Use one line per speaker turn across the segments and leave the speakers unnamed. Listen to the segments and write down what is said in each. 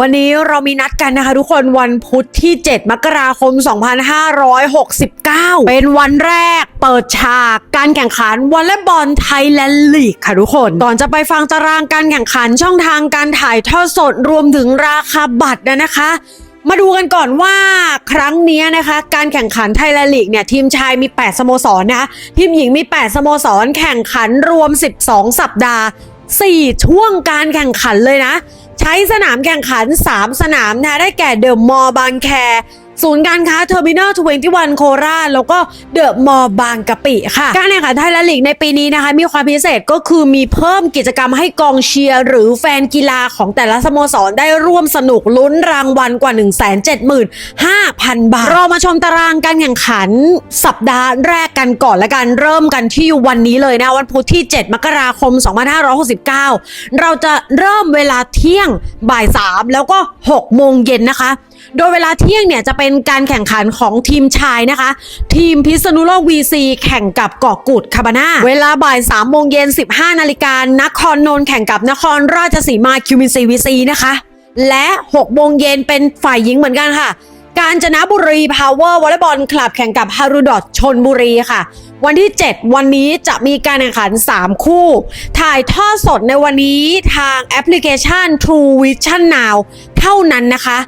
วันนี้เรามีนัดกันนะคะทุกคนวันพุธที่ 7 มกราคม 2569 เป็นวันแรกเปิดฉากการแข่งขันวอลเลย์บอลไทยแลนด์ลีกค่ะทุกคน ก่อนจะไปฟังตารางการแข่งขันช่องทางการถ่ายทอดสดรวมถึงราคาบัตรนะนะคะมาดูกันก่อนว่าครั้งนี้นะคะ การแข่งขันไทยแลนด์ลีกเนี่ยทีมชายมี 8 สโมสรนะคะทีมหญิงมี 8 สโมสร แข่งขันรวม 12 สัปดาห์ 4 ช่วงการแข่งขันเลยนะ ใช้สนามแข่งขัน 3 สนามนะได้แก่เดอะมอลล์บางแค ศูนย์การค้าเทอร์มินอล21โคราชแล้วก็เดอะมอลล์บางกะปิค่ะ การแข่งขันไทยแลนด์ลีกในปีนี้นะคะ มีความพิเศษก็คือมีเพิ่มกิจกรรมให้กองเชียร์ หรือแฟนกีฬาของแต่ละสโมสรได้ร่วมสนุกลุ้นรางวัลกว่า 175,000 บาท เรามาชมตารางการแข่งขันสัปดาห์แรกกันก่อนและกันเริ่มกันที่วันนี้เลยนะวันพุธที่ 7 มกราคม 2569 เราจะเริ่มเวลาเที่ยงบ่าย 3 แล้วก็6โมงเย็นนะคะ โดยเวลาเที่ยงเนี่ยจะเป็นการแข่งขันของทีมชายนะคะ ทีมพิษณุโลก VC แข่งกับเกาะกูดคาบาน่าเวลาบ่าย3โมงเย็น 15 นาฬิกานครนนท์แข่งกับนครราชสีมาคิวมินซีวีซีนะคะ และ6โมงเย็นเป็นฝ่ายหญิงเหมือนกันค่ะ กาญจนบุรีพาวเวอร์วอลเลย์บอลคลับแข่งกับฮารุดอทชนบุรีค่ะวันที่ 7 วันนี้จะมีการแข่งขัน 3 คู่ ถ่ายทอดสดในวันนี้ทางแอปพลิเคชัน True Vision Now เท่านั้นนะคะ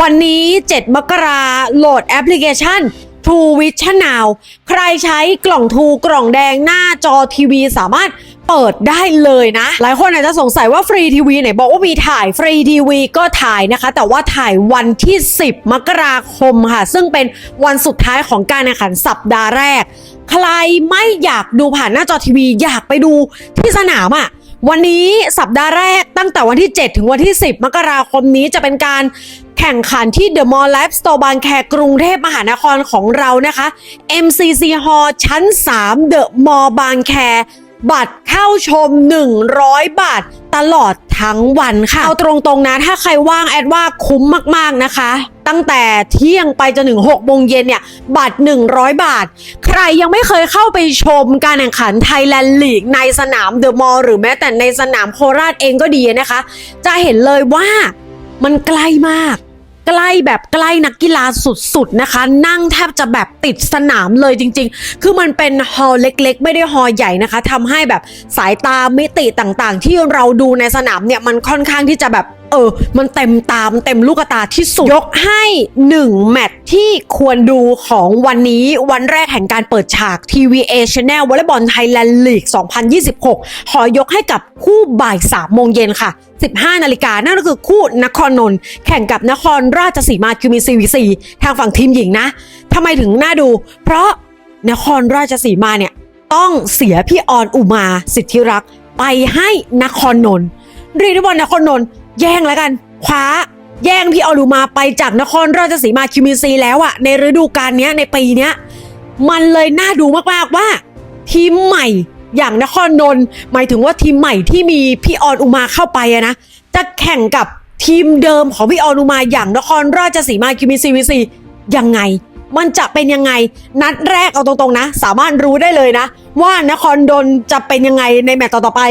วันนี้ 7 มกราโหลดแอปพลิเคชัน True Vision Now ใครใช้กล่องทูกล่องแดงหน้าจอทีวีสามารถเปิดได้เลยนะ หลายคนอาจจะสงสัยว่าฟรีทีวีไหนบอกว่ามีถ่ายฟรีทีวีก็ถ่ายนะคะ แต่ว่าถ่ายวันที่ 10 มกราคมค่ะ ซึ่งเป็นวันสุดท้ายของการแข่งขันสัปดาห์แรก ใครไม่อยากดูผ่านหน้าจอทีวีอยากไปดูที่สนามอะ วันนี้สัปดาห์แรกตั้งแต่วันที่ 7 ถึงวันที่ 10 มกราคมนี้จะเป็นการแข่งขันที่ The Mall Life Store บางแคกรุงเทพมหานครของเรานะคะ MCC Hall ชั้น 3 The Mall บางแค บัตรเข้าชม 100 บาท ตลอดทั้งวันค่ะ เอาตรงๆนะ ถ้าใครว่างแอดว่าคุ้มมากๆนะคะ ตั้งแต่เที่ยงไปจนถึง6โมงเย็นเนี่ยบัตร 100 บาท ใครยังไม่เคยเข้าไปชมการแข่งขันไทยแลนด์ลีกในสนามเดอะมอลล์หรือแม้แต่ในสนามโคราชเองก็ดีนะคะ จะเห็นเลยว่ามันใกล้มาก ใกล้แบบใกล้นักกีฬาสุดๆนะคะ นั่งแทบจะแบบติดสนามเลยจริง ๆ คือมันเป็นฮอลล์เล็กๆ ไม่ได้ฮอลล์ใหญ่นะคะทำให้แบบสายตามิติต่างๆ ที่เราดูในสนามเนี่ยมันค่อนข้างที่จะแบบ เออ มันเต็มตามเต็มลูกตาที่สุด ยกให้1แมตช์ที่ควรดูของวันนี้วันแรกแห่งการเปิดฉาก TVA Channel วอลเลย์บอลไทยแลนด์ลีก 2026 ขอยกให้กับคู่บ่าย3โมงเย็นค่ะ 15 นาฬิกา นั่นก็คือคู่นครนนท์แข่งกับนครราชสีมาคิวมีซีวีซีทางฝั่งทีมหญิงนะทำไมถึงน่าดู เพราะนครราชสีมาเนี่ยต้องเสียพี่ออนอุมาสิทธิรักษ์ไปให้นครนนท์เรียกได้ว่านครนนท์ แย่งแล้วกันคว้าแย่งพี่ออนอุมาไปจากนครราชสีมาคิวมีซีแล้วอะในฤดูกาลนี้ในปีนี้มันเลยน่าดูมากๆว่า ทีมใหม่อย่างนครนนท์หมายถึงว่าทีมใหม่ที่มีพี่ออนอุมาเข้าไปอะนะจะแข่งกับทีมเดิมของพี่ออนอุมาอย่างนครราชสีมาคิวมีซีวีซียังไง มันจะเป็นยังไง นัดแรกเอาตรงๆนะ สามารถรู้ได้เลยนะ ว่านครดนจะเป็นยังไงในแมตต์ต่อๆไป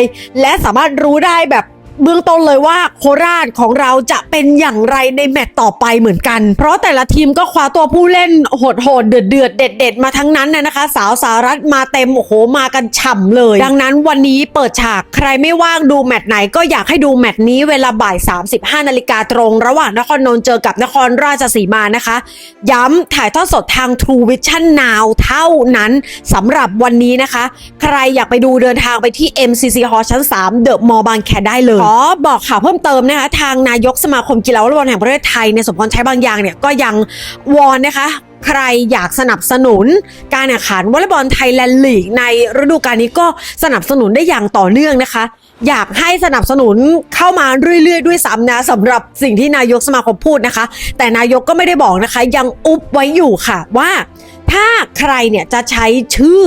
และสามารถรู้ได้แบบ เบื้องต้นเลยว่าโคราชของเราจะเป็นอย่างไรในแมตต์ต่อไปเหมือนกัน เพราะแต่ละทีมก็คว้าตัวผู้เล่นโหดๆเดือดเดือดๆเด็ดมาทั้งนั้นนะคะ สาวสารัฐมาเต็มโอ้โหมากันฉ่ำเลย ดังนั้นวันนี้เปิดฉากใครไม่ว่างดูแมตต์ไหนก็อยากให้ดูแมตต์นี้เวลาบ่าย 35นาฬิกาตรง ระหว่างนครนนท์เจอกับนครราชสีมานะคะ ย้ำถ่ายทอดสดทาง True Vision Now เท่านั้นสำหรับวันนี้นะคะ ใครอยากไปดูเดินทางไปที่ MCC Hall ชั้น3 The Mall บางแคได้เลยขอบอกข่าวเพิ่มเติมนะคะทางนายกสมาคมกีฬาวอลเลย์บอลแห่งประเทศไทยในสมพรใช้บางอย่างเนี่ยก็ยังวอนนะคะใครอยากสนับสนุนการแข่งขันวอลเลย์บอลไทยแลนด์ลีกในฤดูกาลนี้ก็สนับสนุนได้อย่างต่อเนื่องนะคะ อยากให้สนับสนุนเข้ามาเรื่อยๆ ด้วยซ้ำนะสำหรับสิ่งที่นายกสมาคมพูดนะคะ แต่นายกก็ไม่ได้บอกนะคะ ยังอุบไว้อยู่ค่ะว่า ถ้าใครเนี่ยจะใช้ชื่อ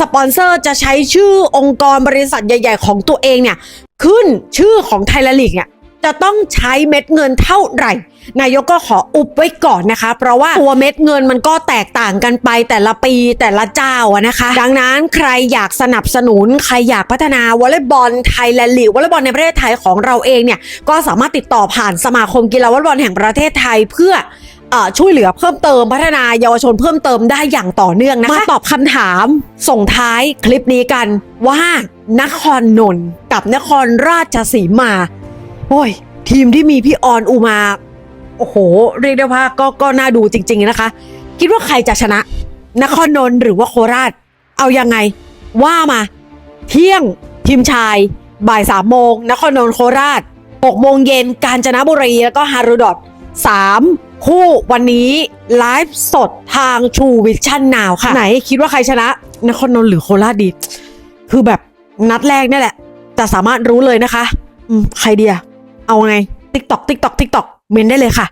สปอนเซอร์จะใช้ชื่อองค์กรบริษัทใหญ่ ๆ ของตัวเองเนี่ย ขึ้นชื่อของไทยลีกเนี่ยจะต้องใช้เม็ดเงินเท่าไหร่ นายกก็ขออุบไว้ก่อนนะคะ เพราะว่าตัวเม็ดเงินมันก็แตกต่างกันไปแต่ละปีแต่ละเจ้าอะนะคะ ดังนั้นใครอยากสนับสนุน ใครอยากพัฒนาวอลเลย์บอลไทยแลนด์ลีกวอลเลย์บอลในประเทศไทยของเราเองเนี่ยก็สามารถติดต่อผ่านสมาคมกีฬาวอลเลย์บอลแห่งประเทศไทยเพื่อ ช่วยเหลือเพิ่มเติมพัฒนาเยาวชนเพิ่มเติมได้อย่างต่อเนื่องนะคะมาตอบคำถาม ส่งท้ายคลิปนี้กันว่านครนนท์กับนครราชสีมา โอ้ย ทีมที่มีพี่ออนอุมา โอ้โห เรียกได้ว่าก็ก็น่าดูจริง ๆนะคะ คิดว่าใครจะชนะ นครนนท์หรือว่าโคราช เอายังไง ว่ามา เที่ยงทีมชาย บ่ายสามโมงนครนนท์โคราชหกโมงเย็นกาญจนบุรีแล้วก็ฮารุดอทสาม คู่วันนี้ไลฟ์สดทางชูวิชั่นนาวค่ะ ไหนคิดว่าใครชนะ นครนนท์หรือโคราชดี คือแบบนัดแรกนี่แหละ แต่สามารถรู้เลยนะคะ อืมใครเดีย เอาไง ติ๊กตอกติ๊กตอกติ๊กตอกเมนได้เลยค่ะ